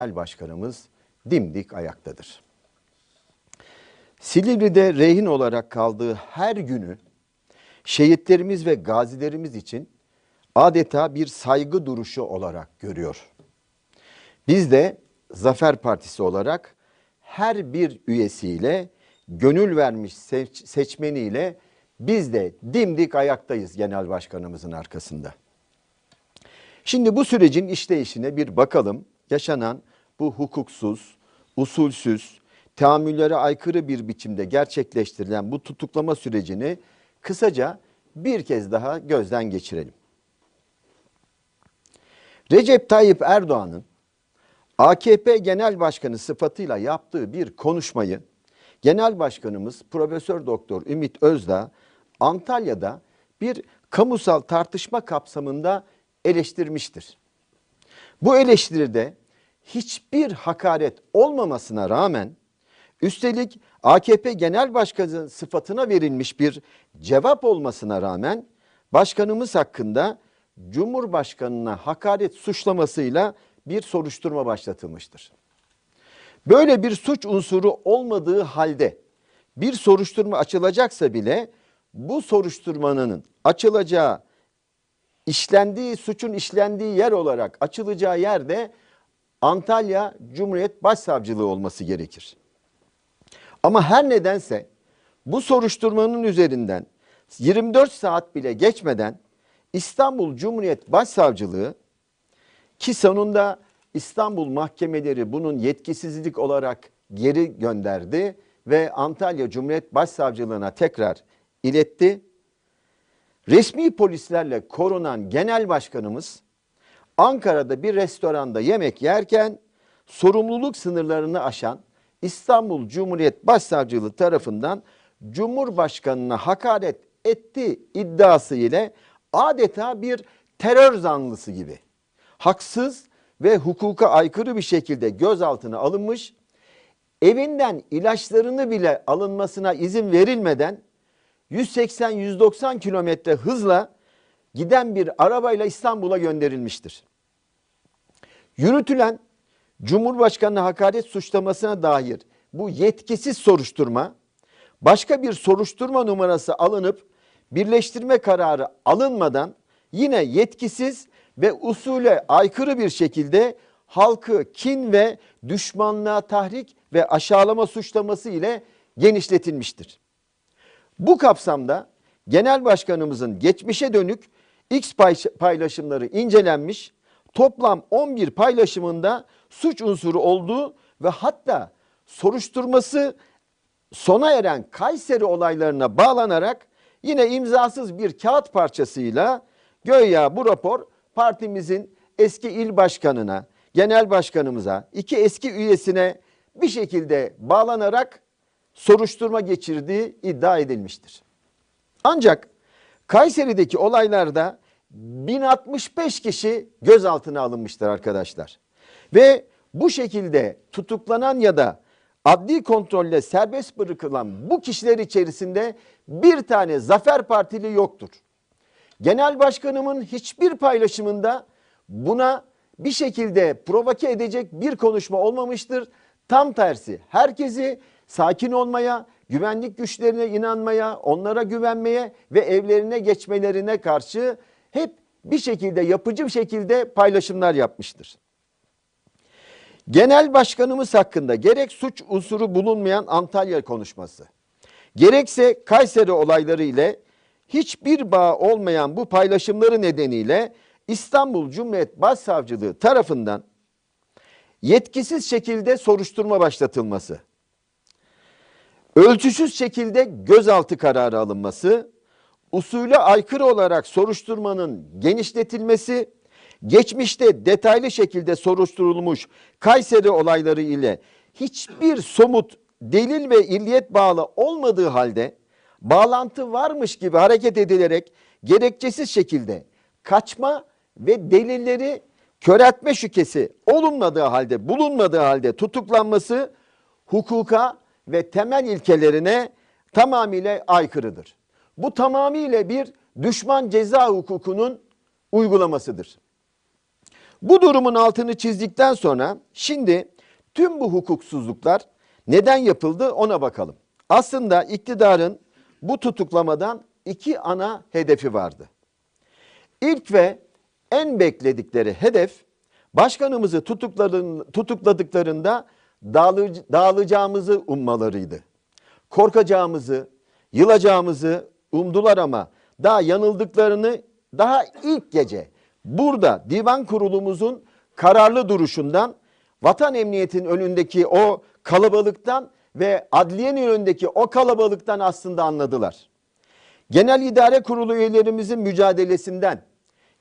Genel Başkanımız dimdik ayaktadır. Silivri'de rehin olarak kaldığı her günü şehitlerimiz ve gazilerimiz için adeta bir saygı duruşu olarak görüyor. Biz de Zafer Partisi olarak her bir üyesiyle, gönül vermiş seç- seçmeniyle biz de dimdik ayaktayız genel başkanımızın arkasında. Şimdi bu sürecin işleyişine bir bakalım. Yaşanan bu hukuksuz, usulsüz, teamüllere aykırı bir biçimde gerçekleştirilen bu tutuklama sürecini kısaca bir kez daha gözden geçirelim. Recep Tayyip Erdoğan'ın AKP Genel Başkanı sıfatıyla yaptığı bir konuşmayı Genel Başkanımız Profesör Doktor Ümit Özdağ Antalya'da bir kamusal tartışma kapsamında eleştirmiştir. Bu eleştiride hiçbir hakaret olmamasına rağmen üstelik AKP Genel Başkanı sıfatına verilmiş bir cevap olmasına rağmen başkanımız hakkında Cumhurbaşkanına hakaret suçlamasıyla bir soruşturma başlatılmıştır. Böyle bir suç unsuru olmadığı halde bir soruşturma açılacaksa bile bu soruşturmanın açılacağı işlendiği suçun işlendiği yer olarak açılacağı yerde Antalya Cumhuriyet Başsavcılığı olması gerekir. Ama her nedense bu soruşturmanın üzerinden 24 saat bile geçmeden İstanbul Cumhuriyet Başsavcılığı ki sonunda İstanbul mahkemeleri bunun yetkisizlik olarak geri gönderdi ve Antalya Cumhuriyet Başsavcılığına tekrar iletti. Resmi polislerle korunan genel başkanımız Ankara'da bir restoranda yemek yerken sorumluluk sınırlarını aşan İstanbul Cumhuriyet Başsavcılığı tarafından Cumhurbaşkanına hakaret etti iddiası ile adeta bir terör zanlısı gibi haksız ve hukuka aykırı bir şekilde gözaltına alınmış, evinden ilaçlarını bile alınmasına izin verilmeden 180-190 kilometre hızla giden bir arabayla İstanbul'a gönderilmiştir. Yürütülen Cumhurbaşkanı hakaret suçlamasına dair bu yetkisiz soruşturma başka bir soruşturma numarası alınıp birleştirme kararı alınmadan yine yetkisiz ve usule aykırı bir şekilde halkı kin ve düşmanlığa tahrik ve aşağılama suçlaması ile genişletilmiştir. Bu kapsamda Genel Başkanımızın geçmişe dönük X paylaşımları incelenmiş, toplam 11 paylaşımında suç unsuru olduğu ve hatta soruşturması sona eren Kayseri olaylarına bağlanarak yine imzasız bir kağıt parçasıyla göya bu rapor partimizin eski il başkanına, genel başkanımıza, iki eski üyesine bir şekilde bağlanarak soruşturma geçirdiği iddia edilmiştir. Ancak Kayseri'deki olaylarda 1065 kişi gözaltına alınmıştır arkadaşlar. Ve bu şekilde tutuklanan ya da adli kontrolle serbest bırakılan bu kişiler içerisinde bir tane Zafer Partili yoktur. Genel başkanımın hiçbir paylaşımında buna bir şekilde provoke edecek bir konuşma olmamıştır. Tam tersi herkesi sakin olmaya, güvenlik güçlerine inanmaya, onlara güvenmeye ve evlerine geçmelerine karşı hep bir şekilde yapıcı bir şekilde paylaşımlar yapmıştır. Genel başkanımız hakkında gerek suç unsuru bulunmayan Antalya konuşması, gerekse Kayseri olayları ile hiçbir bağ olmayan bu paylaşımları nedeniyle İstanbul Cumhuriyet Başsavcılığı tarafından yetkisiz şekilde soruşturma başlatılması, ölçüsüz şekilde gözaltı kararı alınması, usule aykırı olarak soruşturmanın genişletilmesi, geçmişte detaylı şekilde soruşturulmuş Kayseri olayları ile hiçbir somut delil ve illiyet bağlı olmadığı halde bağlantı varmış gibi hareket edilerek gerekçesiz şekilde kaçma ve delilleri köreltme şükesi olunmadığı halde bulunmadığı halde tutuklanması hukuka ve temel ilkelerine tamamıyla aykırıdır. Bu tamamıyla bir düşman ceza hukukunun uygulamasıdır. Bu durumun altını çizdikten sonra şimdi tüm bu hukuksuzluklar neden yapıldı ona bakalım. Aslında iktidarın bu tutuklamadan iki ana hedefi vardı. İlk ve en bekledikleri hedef başkanımızı tutukladıklarında dağılacağımızı ummalarıydı. Korkacağımızı, yılacağımızı umdular ama daha yanıldıklarını daha ilk gece burada divan kurulumuzun kararlı duruşundan vatan emniyetin önündeki o kalabalıktan ve adliyenin önündeki o kalabalıktan aslında anladılar. Genel İdare Kurulu üyelerimizin mücadelesinden,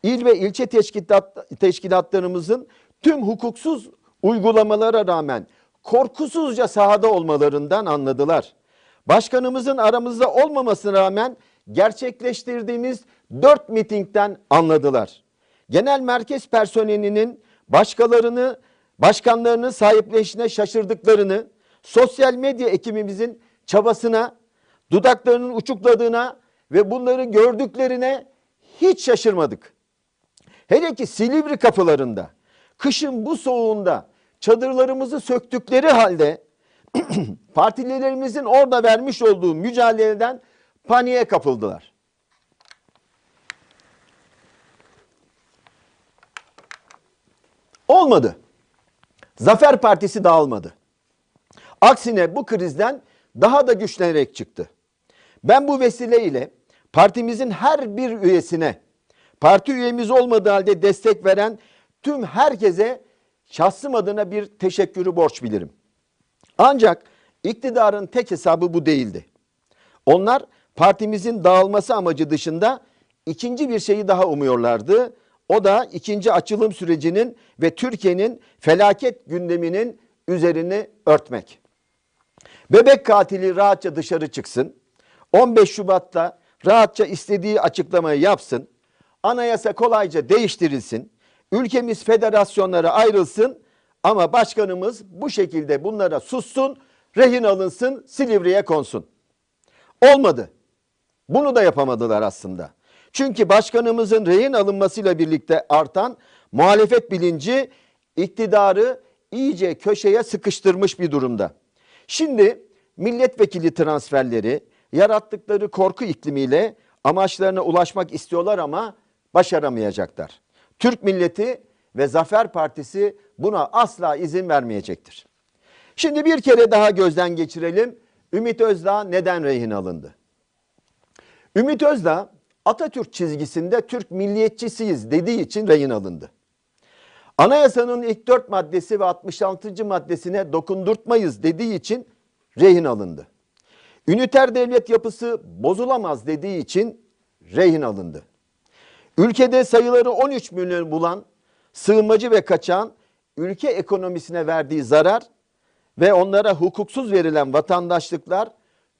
il ve ilçe teşkilat, teşkilatlarımızın tüm hukuksuz uygulamalara rağmen korkusuzca sahada olmalarından anladılar. Başkanımızın aramızda olmamasına rağmen gerçekleştirdiğimiz dört mitingden anladılar. Genel merkez personelinin başkalarını, başkanlarını sahipleşine şaşırdıklarını, sosyal medya ekibimizin çabasına, dudaklarının uçukladığına ve bunları gördüklerine hiç şaşırmadık. Hele ki Silivri kapılarında, kışın bu soğuğunda çadırlarımızı söktükleri halde partilerimizin orada vermiş olduğu mücadeleden paniğe kapıldılar. Olmadı. Zafer Partisi dağılmadı. Aksine bu krizden daha da güçlenerek çıktı. Ben bu vesileyle partimizin her bir üyesine, parti üyemiz olmadığı halde destek veren tüm herkese şahsım adına bir teşekkürü borç bilirim. Ancak iktidarın tek hesabı bu değildi. Onlar partimizin dağılması amacı dışında ikinci bir şeyi daha umuyorlardı. O da ikinci açılım sürecinin ve Türkiye'nin felaket gündeminin üzerini örtmek. Bebek katili rahatça dışarı çıksın. 15 Şubat'ta rahatça istediği açıklamayı yapsın. Anayasa kolayca değiştirilsin. Ülkemiz federasyonlara ayrılsın ama başkanımız bu şekilde bunlara sussun, rehin alınsın, Silivri'ye konsun. Olmadı. Bunu da yapamadılar aslında. Çünkü başkanımızın rehin alınmasıyla birlikte artan muhalefet bilinci iktidarı iyice köşeye sıkıştırmış bir durumda. Şimdi milletvekili transferleri yarattıkları korku iklimiyle amaçlarına ulaşmak istiyorlar ama başaramayacaklar. Türk milleti ve Zafer Partisi buna asla izin vermeyecektir. Şimdi bir kere daha gözden geçirelim. Ümit Özdağ neden rehin alındı? Ümit Özdağ Atatürk çizgisinde Türk milliyetçisiyiz dediği için rehin alındı. Anayasanın ilk dört maddesi ve 66. maddesine dokundurtmayız dediği için rehin alındı. Üniter devlet yapısı bozulamaz dediği için rehin alındı. Ülkede sayıları 13 milyon bulan sığınmacı ve kaçan ülke ekonomisine verdiği zarar ve onlara hukuksuz verilen vatandaşlıklar,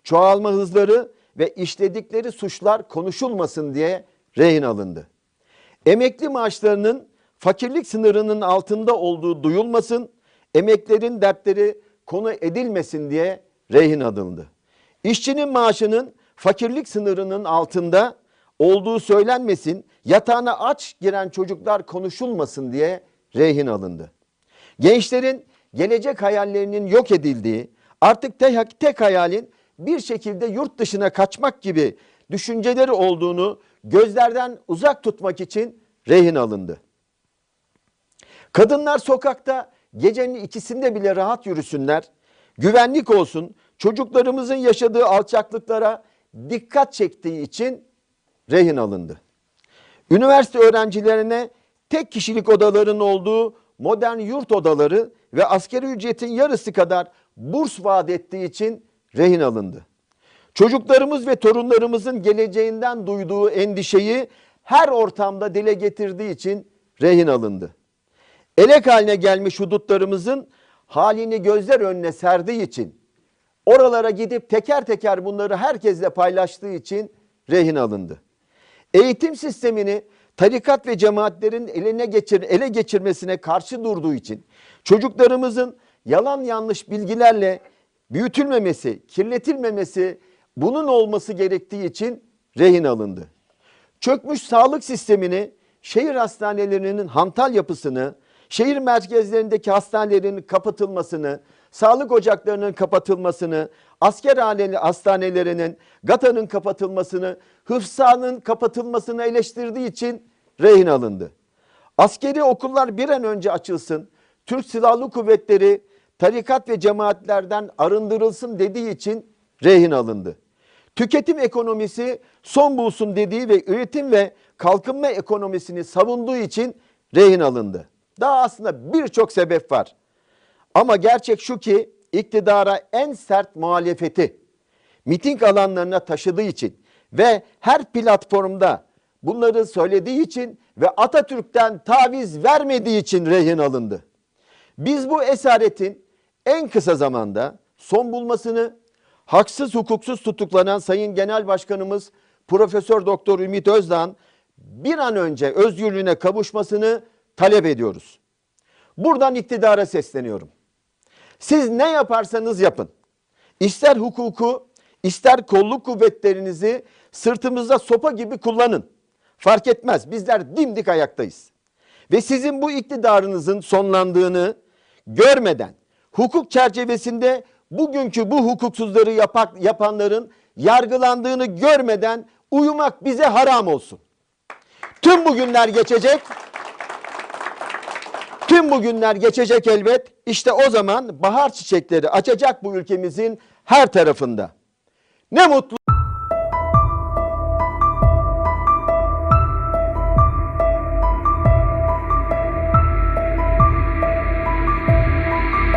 çoğalma hızları ve işledikleri suçlar konuşulmasın diye rehin alındı. Emekli maaşlarının fakirlik sınırının altında olduğu duyulmasın, emeklerin dertleri konu edilmesin diye rehin alındı. İşçinin maaşının fakirlik sınırının altında olduğu söylenmesin, yatağına aç giren çocuklar konuşulmasın diye rehin alındı. Gençlerin gelecek hayallerinin yok edildiği, artık tek, tek hayalin bir şekilde yurt dışına kaçmak gibi düşünceleri olduğunu gözlerden uzak tutmak için rehin alındı. Kadınlar sokakta gecenin ikisinde bile rahat yürüsünler, güvenlik olsun, çocuklarımızın yaşadığı alçaklıklara dikkat çektiği için rehin alındı. Üniversite öğrencilerine tek kişilik odaların olduğu modern yurt odaları ve askeri ücretin yarısı kadar burs vaat ettiği için rehin alındı. Çocuklarımız ve torunlarımızın geleceğinden duyduğu endişeyi her ortamda dile getirdiği için rehin alındı. Elek haline gelmiş hudutlarımızın halini gözler önüne serdiği için oralara gidip teker teker bunları herkesle paylaştığı için rehin alındı. Eğitim sistemini tarikat ve cemaatlerin eline geçir, ele geçirmesine karşı durduğu için çocuklarımızın yalan yanlış bilgilerle büyütülmemesi, kirletilmemesi, bunun olması gerektiği için rehin alındı. Çökmüş sağlık sistemini şehir hastanelerinin hantal yapısını, şehir merkezlerindeki hastanelerin kapatılmasını, sağlık ocaklarının kapatılmasını, asker hastanelerinin, GATA'nın kapatılmasını, hıfzanın kapatılmasını eleştirdiği için rehin alındı. Askeri okullar bir an önce açılsın, Türk Silahlı Kuvvetleri tarikat ve cemaatlerden arındırılsın dediği için rehin alındı. Tüketim ekonomisi son bulsun dediği ve üretim ve kalkınma ekonomisini savunduğu için rehin alındı. Daha aslında birçok sebep var. Ama gerçek şu ki iktidara en sert muhalefeti miting alanlarına taşıdığı için ve her platformda bunları söylediği için ve Atatürk'ten taviz vermediği için rehin alındı. Biz bu esaretin en kısa zamanda son bulmasını haksız hukuksuz tutuklanan Sayın Genel Başkanımız Profesör Doktor Ümit Özdağ'ın bir an önce özgürlüğüne kavuşmasını talep ediyoruz. Buradan iktidara sesleniyorum. Siz ne yaparsanız yapın. İster hukuku, ister kolluk kuvvetlerinizi sırtımızda sopa gibi kullanın. Fark etmez. Bizler dimdik ayaktayız. Ve sizin bu iktidarınızın sonlandığını görmeden, hukuk çerçevesinde bugünkü bu hukuksuzları yapak, yapanların yargılandığını görmeden uyumak bize haram olsun. Tüm bu günler geçecek. Tüm bu günler geçecek elbet. İşte o zaman bahar çiçekleri açacak bu ülkemizin her tarafında. Ne mutlu